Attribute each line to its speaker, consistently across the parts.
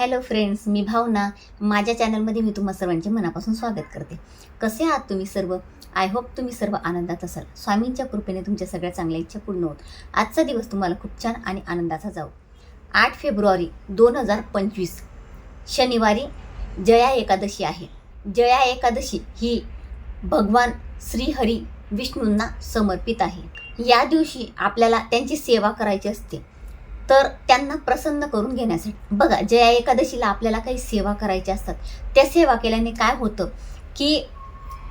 Speaker 1: Hello friends मी भावना. माझ्या चॅनलमध्ये मी तुम्हा सर्वांचे मनापासून स्वागत करते. कसे आहात तुम्ही सर्व? आय होप तुम्ही सर्व आनंदात असाल. स्वामींच्या कृपेने तुमच्या सगळ्या चांगल्या इच्छा पूर्ण होत. आजचा दिवस तुम्हाला खूप छान आणि आनंदाचा जाऊ आठ फेब्रुवारी दोन हजार पंचवीस शनिवारी जया एकादशी आहे. जया एकादशी ही भगवान श्रीहरी विष्णूंना समर्पित आहे. या दिवशी आपल्याला त्यांची सेवा करायची असते. तर त्यांना प्रसन्न करून घेण्यासाठी. बघा ज्या एकादशीला आपल्याला काही सेवा करायच्या असतात त्या सेवा केल्याने काय होतं की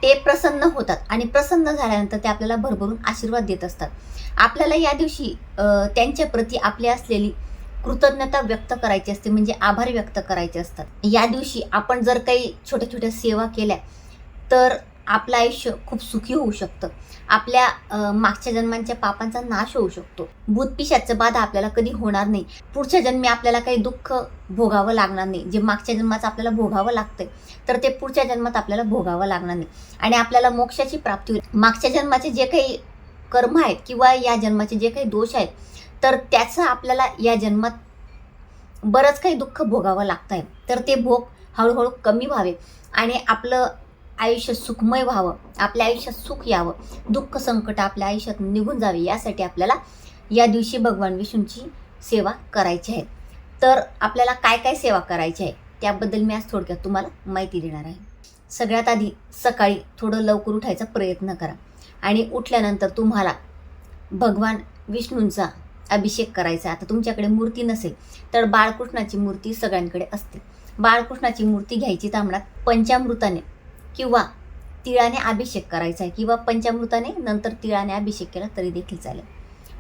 Speaker 1: ते प्रसन्न होतात आणि प्रसन्न झाल्यानंतर ते आपल्याला भरभरून आशीर्वाद देत असतात. आपल्याला या दिवशी त्यांच्या प्रती आपली असलेली कृतज्ञता व्यक्त करायची असते म्हणजे आभार व्यक्त करायचे असतात. या दिवशी आपण जर काही छोट्या छोट्या सेवा केल्या तर आपलं आयुष्य खूप सुखी होऊ शकतं. आपल्या मागच्या जन्मांच्या पापांचा नाश होऊ शकतो. भूतपिशाचं बाधा आपल्याला कधी होणार नाही. पुढच्या जन्मी आपल्याला काही दुःख भोगावं लागणार नाही. जे मागच्या जन्माचं आपल्याला भोगावं लागतंय तर ते पुढच्या जन्मात आपल्याला भोगावं लागणार नाही. आणि आपल्याला मोक्षाची प्राप्ती होईल. मागच्या जन्माचे जे काही कर्म आहेत किंवा या जन्माचे जे काही दोष आहेत तर त्याचं आपल्याला या जन्मात बरंच काही दुःख भोगावं लागत आहे तर ते भोग हळूहळू कमी व्हावे. आणि आपलं आयुष्य सुखमय व्हावं आपल्या आयुष्यात सुख यावं दुःख संकट आपल्या आयुष्यात निघून जावे यासाठी आपल्याला या दिवशी भगवान विष्णूंची सेवा करायची आहे. तर आपल्याला काय काय सेवा करायची आहे त्याबद्दल मी आज थोडक्यात तुम्हाला माहिती देणार आहे. सगळ्यात आधी सकाळी थोडं लवकर उठायचा प्रयत्न करा आणि उठल्यानंतर तुम्हाला भगवान विष्णूंचा अभिषेक करायचा आता तुमच्याकडे मूर्ती नसेल तर बाळकृष्णाची मूर्ती सगळ्यांकडे असते. बाळकृष्णाची मूर्ती घ्यायची तांबडात पंचामृताने. किंवा तिळाने अभिषेक करायचा आहे किंवा पंचामृताने नंतर तिळाने अभिषेक केला तरी देखील चालेल.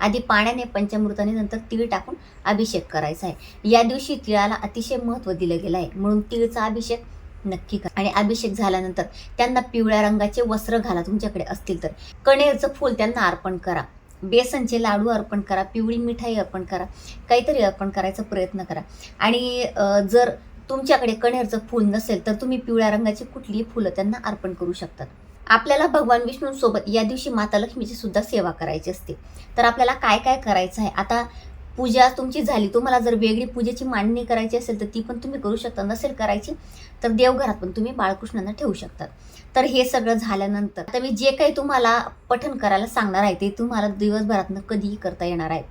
Speaker 1: आधी पाण्याने पंचामृताने नंतर तीळ टाकून अभिषेक करायचा आहे. या दिवशी तिळाला अतिशय महत्त्व दिलं गेलं आहे. म्हणून तिळचा अभिषेक नक्की करा. आणि अभिषेक झाल्यानंतर त्यांना पिवळ्या रंगाचे वस्त्र घाला. तुमच्याकडे असतील तर कणेरचं फूल त्यांना अर्पण करा. बेसनचे लाडू अर्पण करा. पिवळी मिठाई अर्पण करा. काहीतरी अर्पण करायचा प्रयत्न करा. आणि जर तुमच्याकडे कणेरचं फूल नसेल तर तुम्ही पिवळ्या रंगाची कुठलीही फुलं त्यांना अर्पण करू शकतात. आपल्याला भगवान विष्णूंसोबत या दिवशी माता लक्ष्मीची सुद्धा सेवा करायची असते. तर आपल्याला काय काय करायचं आहे? आता पूजा तुमची झाली. तुम्हाला जर वेगळी पूजेची मांडणी करायची असेल तर ती पण तुम्ही करू शकता. नसेल करायची तर देवघरात पण तुम्ही बाळकृष्णांना ठेवू शकतात. तर हे सगळं झाल्यानंतर आता मी जे काही तुम्हाला पठण करायला सांगणार आहे ते तुम्हाला दिवसभरातनं कधीही करता येणार आहे.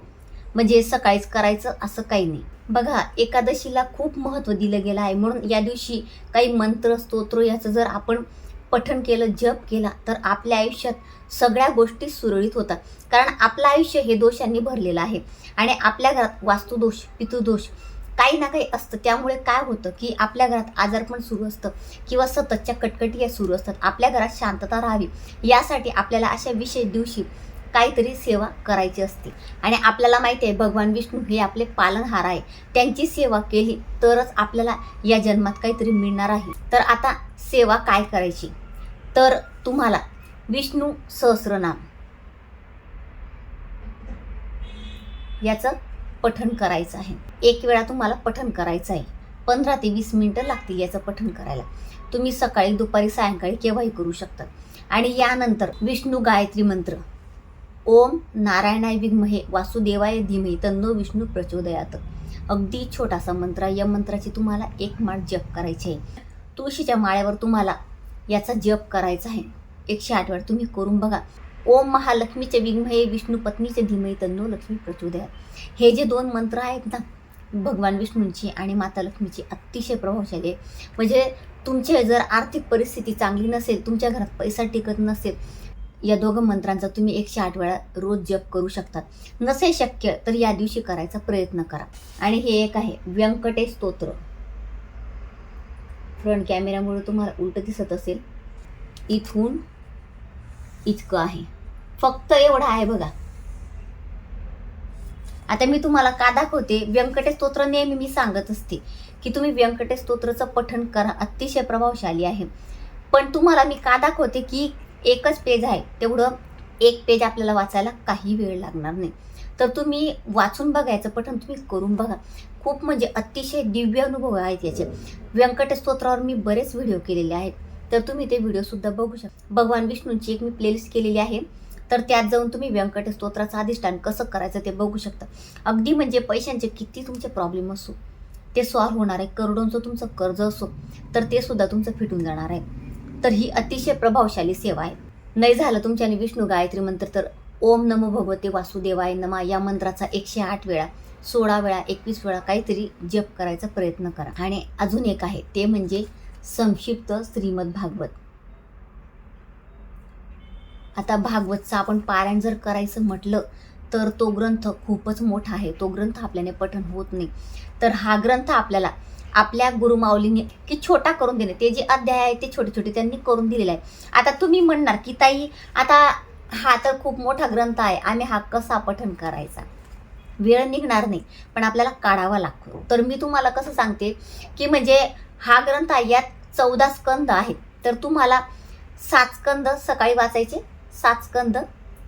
Speaker 1: म्हणजे सकाळीच करायचं असं काही नाही. बघा एकादशीला खूप महत्त्व दिलं गेलं आहे. म्हणून या दिवशी काही मंत्र स्तोत्र याचं जर आपण पठण केलं जप केला तर आपल्या आयुष्यात सगळ्या गोष्टी सुरळीत होतात. कारण आपलं आयुष्य हे दोषांनी भरलेलं आहे. आणि आपल्या घरात वास्तुदोष पितृदोष काही ना काही असतं. त्यामुळे काय होतं की आपल्या घरात आजारपण सुरू असतं किंवा सततच्या कटकटी या सुरू असतात. आपल्या घरात शांतता राहावी. यासाठी आपल्याला अशा विशेष दिवशी काहीतरी सेवा करायची असते. आणि आपल्याला माहिती आहे भगवान विष्णू हे आपले पालनहार आहे. त्यांची सेवा केली तरच आपल्याला या जन्मात काहीतरी मिळणार आहे. तर आता सेवा काय करायची? तर तुम्हाला विष्णू सहस्रनाम. याचं पठण करायचं आहे. एक वेळा तुम्हाला पठण करायचं आहे. पंधरा ते वीस मिनिटं लागतील याचं पठण करायला. तुम्ही सकाळी दुपारी सायंकाळी केव्हाही करू शकता. आणि यानंतर विष्णू गायत्री मंत्र. ओम नारायणाय विघ्महे वासुदेवाय धीमहे तन्नो विष्णू प्रचोदयात. अगदी छोटासा मंत्र आहे. या मंत्राची तुम्हाला एक माळ जप करायची आहे. तुळशीच्या माळ्यावर तुम्हाला याचा जप करायचा आहे. एकशे आठ वेळा तुम्ही करून बघा. ओम महालक्ष्मीचे विघ्महे विष्णू पत्नीचे धीमहे तन्नो लक्ष्मी प्रचोदयात. हे जे दोन मंत्र आहेत ना भगवान विष्णूंची आणि माता लक्ष्मीची अतिशय प्रभावशाली आहे. म्हणजे तुमची जर आर्थिक परिस्थिती चांगली नसेल तुमच्या घरात पैसा टिकत नसेल या दोघं मंत्रांचा तुम्ही एकशे आठ वेळा रोज जप करू शकतात नसेल शक्य तर या दिवशी करायचा प्रयत्न करा. आणि हे एक आहे व्यंकटेश स्तोत्र. फ्रंट कॅमेऱ्यामुळे तुम्हाला उलट दिसत असेल. इथून इतकं आहे. फक्त एवढं आहे बघा. आता मी तुम्हाला का दाखवते? व्यंकटेश स्तोत्र नेहमी मी सांगत असते की तुम्ही व्यंकटेश स्तोत्रचं पठण करा. अतिशय प्रभावशाली आहे. पण तुम्हाला मी का दाखवते की एकच पेज आहे. तेवढं एक पेज आपल्याला वाचायला काही वेळ लागणार नाही. तर तुम्ही वाचून बघायचं पठण तुम्ही करून बघा. खूप म्हणजे अतिशय दिव्य अनुभव आहेत याचे. व्यंकटेश स्तोत्रावर मी बरेच व्हिडिओ केलेले आहेत. तर तुम्ही ते व्हिडिओसुद्धा बघू शकता भगवान विष्णूंची एक मी प्लेलिस्ट केलेली आहे. तर त्यात जाऊन तुम्ही व्यंकटेश स्तोत्राचं अधिष्ठान कसं करायचं ते बघू शकता. अगदी म्हणजे पैशांचे किती तुमचे प्रॉब्लेम असो ते सॉल्व होणार आहे. करोडोंचं तुमचं कर्ज असो तर ते सुद्धा तुमचं फिटून जाणार आहे. तर ही अतिशय प्रभावशाली सेवा आहे. नाही झालं तुमच्याने विष्णू गायत्री मंत्र तर ओम नमो भगवते वासुदेवाय नमा या मंत्राचा एकशे आठ वेळा सोळा वेळा एकवीस वेळा काहीतरी जप करायचा प्रयत्न करा. आणि अजून एक आहे ते म्हणजे संक्षिप्त श्रीमद भागवत. आता भागवतचं आपण पारायण जर करायचं म्हटलं तर तो ग्रंथ खूपच मोठा आहे. तो ग्रंथ आपल्याने पठन होत नाही. तर हा ग्रंथ आपल्याला आपल्या गुरुमाऊलीने की छोटा करून देणे. ते जे अध्याय आहे ते छोटे छोटे त्यांनी करून दिलेले आहे. आता तुम्ही म्हणणार की ताई आता हा तर खूप मोठा ग्रंथ आहे आम्ही हा कसा पठन करायचा? वेळ निघणार नाही पण आपल्याला काढावा लागतो. तर मी तुम्हाला कसं सांगते की म्हणजे हा ग्रंथ आहे यात चौदा स्कंद आहेत. तर तुम्हाला सात स्कंद सकाळी वाचायचे सात स्कंद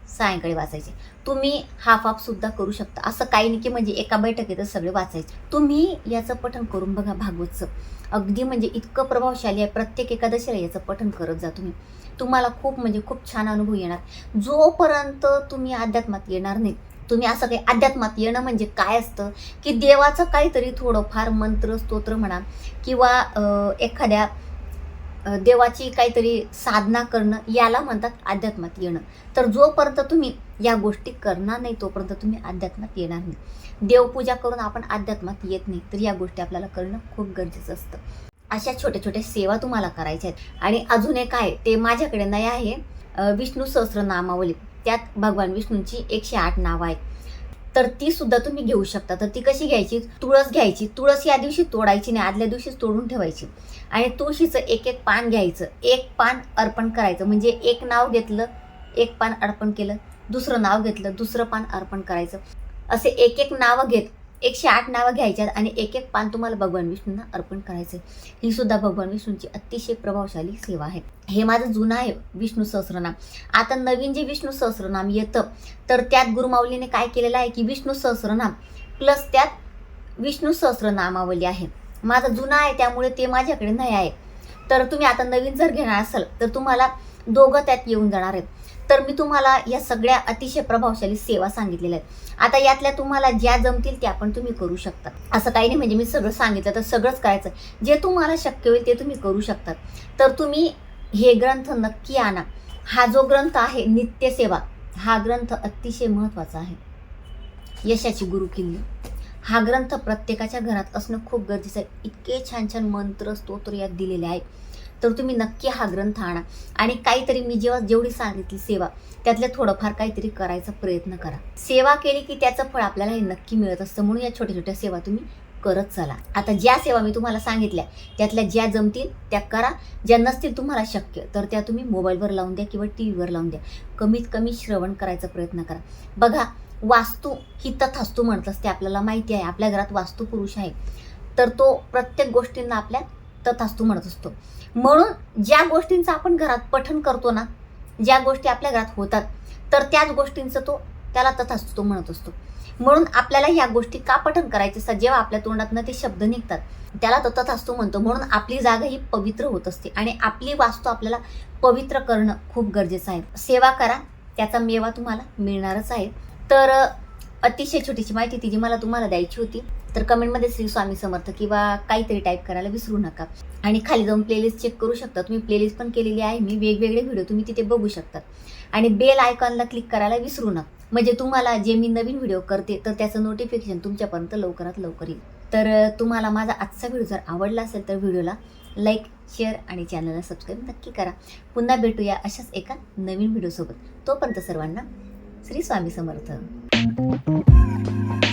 Speaker 1: सायंकाळी वाचायचे. तुम्ही हाफ हाफ सुद्धा करू शकता. असं काही नाही की म्हणजे एका बैठकीतच सगळे वाचायचे. तुम्ही याचं पठण करून बघा भागवतचं. अगदी म्हणजे इतकं प्रभावशाली आहे प्रत्येक एकादशीला याचं पठण करत जा तुम्ही. तुम्हाला खूप म्हणजे खूप छान अनुभव येणार. जोपर्यंत तुम्ही अध्यात्मात येणार नाही तुम्ही असं काही अध्यात्मात येणं म्हणजे काय असतं? की देवाचं काहीतरी थोडंफार मंत्र स्तोत्र म्हणा किंवा एखाद्या देवाची काहीतरी साधना करणं याला म्हणतात अध्यात्मात येणं. तर जोपर्यंत तुम्ही या गोष्टी करणार नाही तोपर्यंत तुम्ही अध्यात्मात येणार नाही. देवपूजा करून आपण अध्यात्मात येत नाही तर या गोष्टी आपल्याला करणं खूप गरजेचं असतं. अशा छोट्या छोट्या सेवा तुम्हाला करायच्या आहेत. आणि अजून एक आहे ते माझ्याकडे नाही आहे. विष्णू सहस्र नामावली त्यात भगवान विष्णूंची एकशे आठ नावं आहेत. तर ती सुद्धा तुम्ही घेऊ शकता. तर ती कशी घ्यायची? तुळस घ्यायची. तुळस या दिवशी तोडायची नाही. आदल्या दिवशीच तोडून ठेवायची. आणि तुळशीचं एक एक पान घ्यायचं. एक पान अर्पण करायचं. म्हणजे एक नाव घेतलं एक पान अर्पण केलं दुसरं नाव घेतलं दुसरं पान अर्पण करायचं. असे एक एक नावं घेत एकशे आठ नावं घ्यायच्यात आणि एक एक पान तुम्हाला भगवान विष्णूंना अर्पण करायचं ही सुद्धा भगवान विष्णूंची अतिशय प्रभावशाली सेवा आहे. हे माझं जुनं आहे विष्णू सहस्रनाम. आता नवीन जे विष्णू सहस्रनाम येतं तर त्यात गुरुमाऊलीने काय केलेलं आहे की विष्णू सहस्रनाम प्लस त्यात विष्णू सहस्रनामावली आहे. माझं जुनं आहे त्यामुळे ते माझ्याकडे नाही आहे. तर तुम्ही आता नवीन जर घेणार असाल तर तुम्हाला दोघं त्यात येऊन जाणार आहेत. तर मी तुम्हाला या सगळ्या अतिशय प्रभावशाली सेवा सांगितलेल्या आहेत. आता यातल्या तुम्हाला ज्या जमतील त्या पण तुम्ही करू शकता. असं काही नाही म्हणजे मी सगळं सांगितलं तर सगळंच करायचं. जे तुम्हाला शक्य होईल ते तुम्ही करू शकतात तर तुम्ही हे ग्रंथ नक्की आणा. हा जो ग्रंथ आहे नित्यसेवा हा ग्रंथ अतिशय महत्त्वाचा आहे. यशाची गुरु किल्ली. हा ग्रंथ प्रत्येकाच्या घरात असणं खूप गरजेचं आहे. इतके छान छान मंत्र स्तोत्र यात दिलेले आहेत. तर तुम्ही नक्की हा ग्रंथ आणा. आणि काहीतरी मी जेव्हा जेवढी सांगितली सेवा त्यातल्या थोडंफार काहीतरी करायचा प्रयत्न करा. सेवा केली की त्याचं फळ आपल्याला हे नक्की मिळत असतं. म्हणून या छोट्या छोट्या सेवा तुम्ही करत चला. आता ज्या सेवा मी तुम्हाला सांगितल्या त्यातल्या ज्या जमतील त्या करा. ज्या नसतील तुम्हाला शक्य तर त्या तुम्ही मोबाईलवर लावून द्या किंवा टी व्हीवर लावून द्या. कमीत कमी श्रवण करायचा प्रयत्न करा. बघा वास्तू ही तथास्तू म्हणत असते आपल्याला माहिती आहे. आपल्या घरात वास्तू पुरुष आहे. तर तो प्रत्येक गोष्टींना आपल्या तथास्तू म्हणत असतो. म्हणून ज्या गोष्टींचं आपण घरात पठन करतो ना ज्या गोष्टी आपल्या घरात होतात तर त्याच गोष्टींचं तो त्याला तथास्तू तो म्हणत असतो. म्हणून आपल्याला ह्या गोष्टी का पठन करायचे असतात? जेव्हा आपल्या तोंडातनं ते शब्द निघतात त्याला तो तथास्तू म्हणतो. म्हणून आपली जागा ही पवित्र होत असते आणि आपली वास्तू आपल्याला पवित्र करणं खूप गरजेचं आहे. सेवा करा त्याचा मेवा तुम्हाला मिळणारच आहे. तर अतिशय छोटीशी माहिती ती जी मला तुम्हाला द्यायची होती. तर कमेंटमध्ये श्री स्वामी समर्थ किंवा काहीतरी टाईप करायला विसरू नका. आणि खाली जाऊन प्लेलिस्ट चेक करू शकता. तुम्ही प्लेलिस्ट पण केलेली आहे. मी वेगवेगळे व्हिडिओ तुम्ही तिथे बघू शकतात आणि बेल आयकॉनला क्लिक करायला विसरू नका. म्हणजे तुम्हाला जे मी नवीन व्हिडिओ करते तर त्याचं नोटिफिकेशन तुमच्यापर्यंत लवकरात लवकर येईल. तर तुम्हाला माझा आजचा व्हिडिओ जर आवडला असेल तर व्हिडिओला लाईक शेअर आणि चॅनलला सबस्क्राईब नक्की करा. पुन्हा भेटूया अशाच एका नवीन व्हिडिओसोबत तोपर्यंत सर्वांना श्री स्वामी समर्थ. thank you.